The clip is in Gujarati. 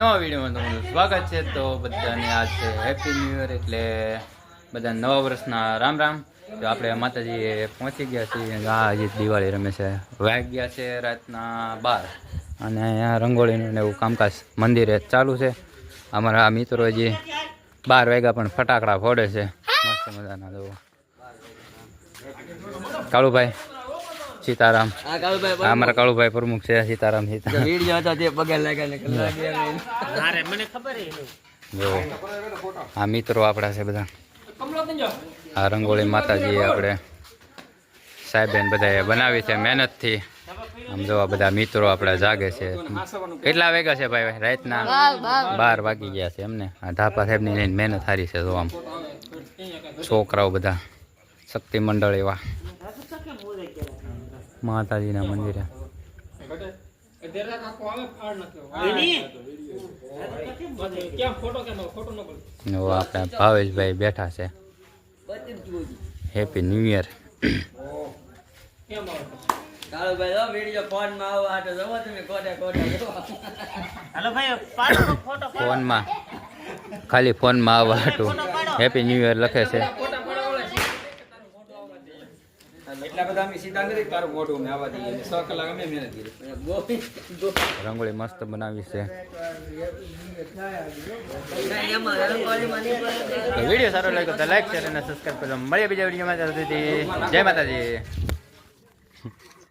નવા વિડીયોમાં તમારું સ્વાગત છે. તો બધાને આજ છે હેપી ન્યૂ યર એટલે બધા નવા વર્ષના રામ રામ. તો આપણે માતાજીએ પહોંચી ગયા છીએ. આ હજી દિવાળી રમે છે વાગ્યા છે રાતના બાર. અને અહીંયા રંગોળીનું એવું કામકાજ મંદિરે ચાલુ છે. અમારા મિત્રો હજી બાર વાગ્યા પણ ફટાકડા ફોડે છે. મસ્ત મજાના જો કાળુભાઈ સીતારામ. આ કાળુભાઈ અમારા કાળુભાઈ પ્રમુખ છે સીતારામ સીતારામ વીડિયો હતો તે પગે લાગ્યા ને કલાક જો આ મિત્રો આપણા છે બધા. આ રંગોળી માતાજી આપણે સાહેબેન બધાએ બનાવી છે મહેનતથી. આમ જોવા બધા મિત્રો આપણા જાગે છે. કેટલા વાગ્યા છે ભાઈ? રાતના બાર વાગી ગયા છે એમને. આ ધાપા સાહેબની લઈને મહેનત સારી છે જોવા આમ. છોકરાઓ બધા શક્તિ મંડળ એવા માતાજીના મંદિરે. આપણે ભાવેશભાઈ બેઠા છે. Happy new year. ફોનમાં ખાલી ફોનમાં આવવા હતું હેપી ન્યુ યર લખે છે. રંગોળી મસ્ત બનાવી છે. વીડિયો સારો લાગ્યો તો લાઈક શેર અને સબસ્ક્રાઈબ કરજો. મળીએ બીજા વિડીયોમાં જય માતાજી.